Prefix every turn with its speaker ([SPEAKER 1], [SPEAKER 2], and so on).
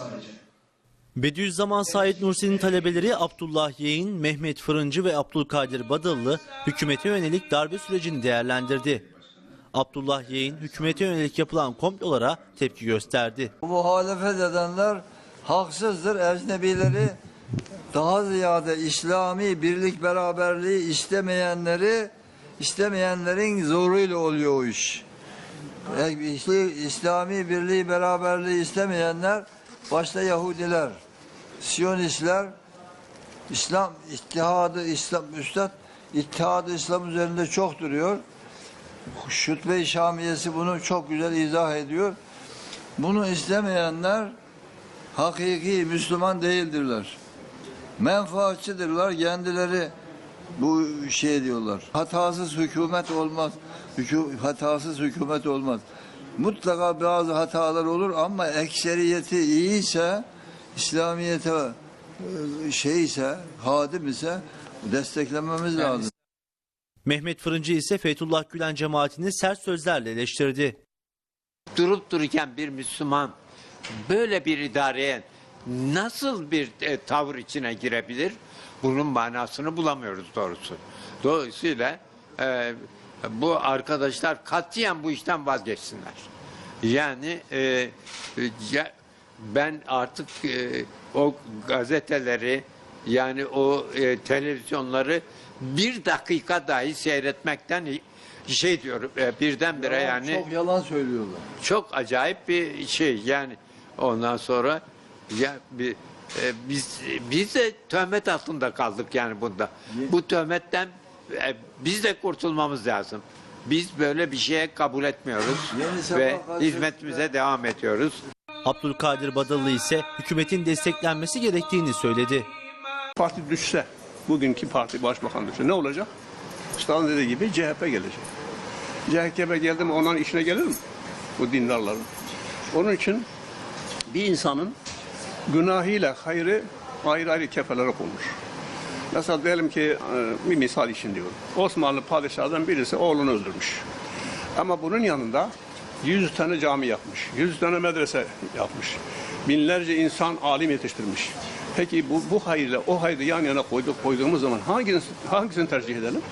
[SPEAKER 1] sadece.
[SPEAKER 2] Bediüzzaman Said Nursi'nin talebeleri Abdullah Yeğin, Mehmet Fırıncı ve Abdülkadir Badıllı hükümete yönelik darbe sürecini değerlendirdi. Abdullah Yeğin hükümete yönelik yapılan komplolara tepki gösterdi.
[SPEAKER 3] Muhalefet edenler haksızdır. Ecnebileri daha ziyade İslami birlik beraberliği istemeyenleri istemeyenlerin zoruyla oluyor o iş. İslami birliği beraberliği istemeyenler başta Yahudiler, Siyonistler, İslam ittihadı İslam Üstad ittihadı İslam üzerinde çok duruyor. Şutbe-i Şamiyesi bunu çok güzel izah ediyor. Bunu istemeyenler hakiki Müslüman değildirler. Menfaatçıdırlar. Kendileri bu şey diyorlar. Hatasız hükümet olmaz. Hükü, hatasız hükümet olmaz. Mutlaka bazı hatalar olur ama ekseriyeti iyiyse İslamiyete e, şeyse, hadim ise desteklememiz lazım.
[SPEAKER 2] Mehmet Fırıncı ise Fethullah Gülen cemaatini sert sözlerle eleştirdi.
[SPEAKER 4] durup dururken bir Müslüman böyle bir idareye nasıl bir e, tavır içine girebilir? Bunun manasını bulamıyoruz doğrusu. Dolayısıyla e, bu arkadaşlar katiyen bu işten vazgeçsinler. Yani e, ya- ben artık e, o gazeteleri yani o e, televizyonları bir dakika dahi seyretmekten şey diyorum e, birdenbire yani
[SPEAKER 3] Çok yalan söylüyorlar.
[SPEAKER 4] çok acayip bir şey yani ondan sonra ya bir, e, biz biz de töhmet altında kaldık yani bunda. Bu töhmetten e, biz de kurtulmamız lazım. Biz böyle bir şeye kabul etmiyoruz ve hizmetimize devam ediyoruz.
[SPEAKER 2] Abdülkadir Badıllı ise hükümetin desteklenmesi gerektiğini söyledi.
[SPEAKER 5] Parti düşse, bugünkü parti başbakan düşse ne olacak? Stalin dediği gibi CHP gelecek. CHP geldi mi onların işine gelir mi? Bu dindarların. Onun için bir insanın günahıyla hayrı ayrı ayrı kefelere konmuş. Mesela diyelim ki e, bir misal için diyorum. Osmanlı padişahından birisi oğlunu öldürmüş. Ama bunun yanında 100 tane cami yapmış, 100 tane medrese yapmış. Binlerce insan alim yetiştirmiş. Peki bu, bu hayırla o hayrı yan yana koyduk, koyduğumuz zaman hangisini, hangisini tercih edelim?